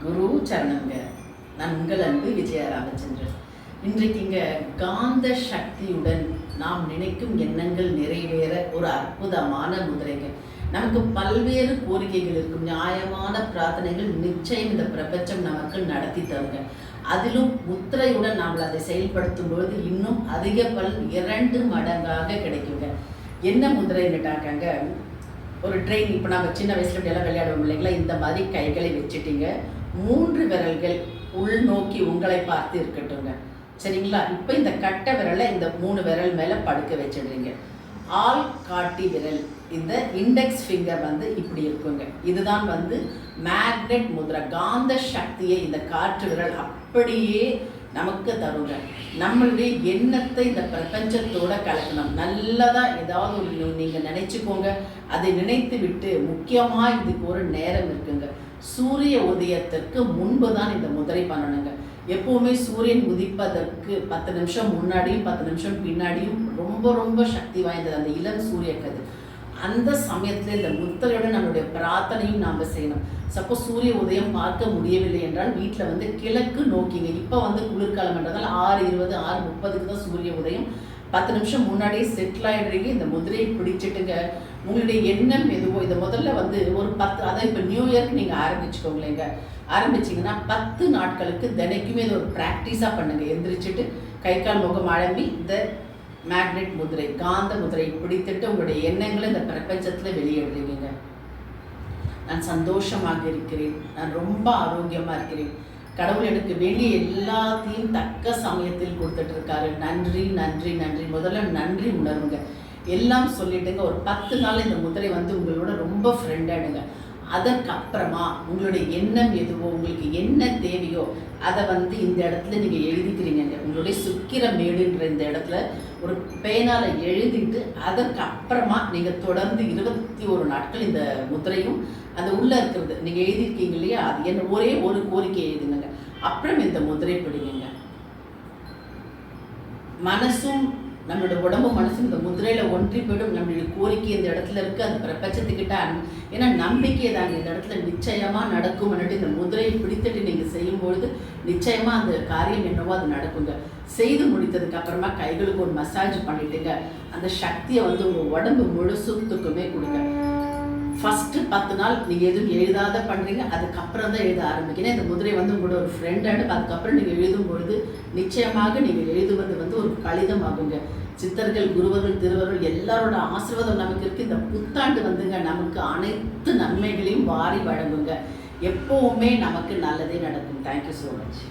குரு சரணங்க. நான் உங்கள் அன்பு விஜய ராமச்சந்திரன் இன்றைக்கு இங்கே காந்த சக்தியுடன் நாம் நினைக்கும் எண்ணங்கள் நிறைவேற ஒரு அற்புதமான முதிரைகள். நமக்கு பல்வேறு கோரிக்கைகள் இருக்கும். நியாயமான பிரார்த்தனைகள் நிச்சயம் இந்த பிரபஞ்சம் நமக்கு நடத்தி தருங்க. அதிலும் முத்திரையுடன் நாம் அதை செயல்படுத்தும் பொழுது இன்னும் அதிக பல் இரண்டு மடங்காக கிடைக்குங்க. என்ன முதிரைன்னுட்டாங்க ஒரு ட்ரெயின் இப்போ நம்ம சின்ன வயசுல எல்லாம் விளையாடுவோம் இல்லைங்களா? இந்த மாதிரி கைகளை வச்சுட்டீங்க. மூன்று விரல்கள் உள்நோக்கி உங்களை பார்த்து இருக்கட்டுங்க சரிங்களா? இப்போ இந்த கட்டை விரலை இந்த மூணு விரல் மேலே படுக்க வச்சிடுறீங்க. ஆல் காட்டி விரல் இந்த இண்டெக்ஸ் ஃபிங்கர் வந்து இப்படி இருக்குங்க. இதுதான் வந்து மேக்னெட் முத்ரா காந்த சக்தியை இந்த காற்று விரல் அப்படியே நமக்கு தருங்க. நம்மளுடைய எண்ணத்தை இந்த பிரபஞ்சத்தோட கலக்கணும். நல்லதா ஏதாவது ஒரு நீங்க நினைச்சுக்கோங்க. அதை நினைத்து விட்டு முக்கியமா இதுக்கு ஒரு நேரம் இருக்குங்க. சூரிய உதயத்திற்கு முன்பு தான் இந்த முதிரை பண்ணணுங்க. எப்பவுமே சூரியன் உதிப்பதற்கு பத்து நிமிஷம் முன்னாடியும் பத்து நிமிஷம் பின்னாடியும் ரொம்ப ரொம்ப சக்தி வாய்ந்தது. அந்த இளம் சூரிய கதிர். அந்த சமயத்தில் இந்த முத்தரையோட நம்மளுடைய பிரார்த்தனையும் நாம் செய்யணும். சப்போஸ் சூரிய உதயம் பார்க்க முடியவில்லை என்றால் வீட்டில் வந்து கிழக்கு நோக்கிங்க. இப்போ வந்து குளிர்காலம் என்றதால் ஆறு இருபது ஆறு முப்பதுக்கு தான் சூரிய உதயம். பத்து நிமிஷம் முன்னாடியே செட்டில் ஆகிடுறீங்க இந்த முதிரையை பிடிச்சிட்டுங்க. உங்களுடைய எண்ணம் எதுவோ இதை முதல்ல வந்து ஒரு பத்து அதான் இப்போ நியூ இயர்க்கு நீங்கள் ஆரம்பிச்சுக்கோங்களேங்க. ஆரம்பிச்சிங்கன்னா பத்து நாட்களுக்கு தினைக்குமே இது ஒரு ப்ராக்டிஸாக பண்ணுங்கள் எந்திரிச்சிட்டு கை கால் முகம் அழம்பி இந்த மேக்னெட் முதிரை காந்த முதிரை பிடித்துட்டு உங்களுடைய எண்ணங்களை இந்த பிரபஞ்சத்தில் வெளியிடுறீங்க. நான் சந்தோஷமாக இருக்கிறேன். நான் ரொம்ப ஆரோக்கியமாக இருக்கிறேன். கடவுள் எனக்கு வெளியே எல்லாத்தையும் தக்க சமயத்தில் கொடுத்துட்டு இருக்காரு நன்றி நன்றி நன்றி. முதல்ல நன்றி உணருங்க. எல்லாம் சொல்லிட்டுங்க. ஒரு பத்து நாள் இந்த முதிரை வந்து உங்களோட ரொம்ப ஃப்ரெண்டானுங்க அதற்கப்புறமா உங்களுடைய எண்ணம் எதுவோ உங்களுக்கு என்ன தேவையோ அதை வந்து இந்த இடத்துல நீங்கள் எழுதிக்கிறீங்க உங்களுடைய சுக்கிர மேடுன்ற இந்த இடத்துல ஒரு பேனால் எழுதிட்டு அதற்கப்புறமா நீங்கள் தொடர்ந்து இருபத்தி ஒரு நாட்கள் இந்த முத்திரையும் அந்த உள்ளே இருக்கிறது. நீங்கள் எழுதியிருக்கீங்க இல்லையா? அது என்ன ஒரே ஒரு கோரிக்கை எழுதுங்க அப்புறம் இந்த முதிரை பிடிங்க. மனசும் நம்மளோட உடம்பு மனசு இந்த முதிரையில் ஒன்றி போயிடும். நம்மளுடைய கோரிக்கை இந்த இடத்துல இருக்குது அது பிரபஞ்சத்துக்கிட்ட ஏன்னா நம்பிக்கை தாங்க. இந்த இடத்துல நிச்சயமாக நடக்கும். இந்த முதிரையை பிடித்துட்டு நீங்கள் செய்யும்பொழுது நிச்சயமாக அந்த காரியம் என்னவோ அது நடக்குங்க. செய்து முடித்ததுக்கு அப்புறமா கைகளுக்கு ஒரு மசாஜ் பண்ணிட்டுங்க. அந்த சக்தியை வந்து உங்கள் உடம்பு முழுசுத்துக்குமே கொடுங்க. ஃபஸ்ட்டு பத்து நாள் நீங்கள் எதுவும் எழுதாத பண்ணுறீங்க அதுக்கப்புறம் தான் எழுத ஆரம்பிக்கணும் இந்த முதிரை வந்து உங்களோட ஒரு ஃப்ரெண்டானு அதுக்கப்புறம் நீங்கள் எழுதும் பொழுது நிச்சயமாக நீங்கள் எழுதுவது வந்து ஒரு கடிதமாகுங்க சித்தர்கள் குருவர்கள் திருவர்கள் எல்லாரோட ஆசீர்வாதம் நமக்கு இருக்குது இந்த புத்தாண்டு வந்துங்க நமக்கு அனைத்து நன்மைகளையும் வாரி வழங்குங்க. எப்போவுமே நமக்கு நல்லதே நடக்கும். Thank you so much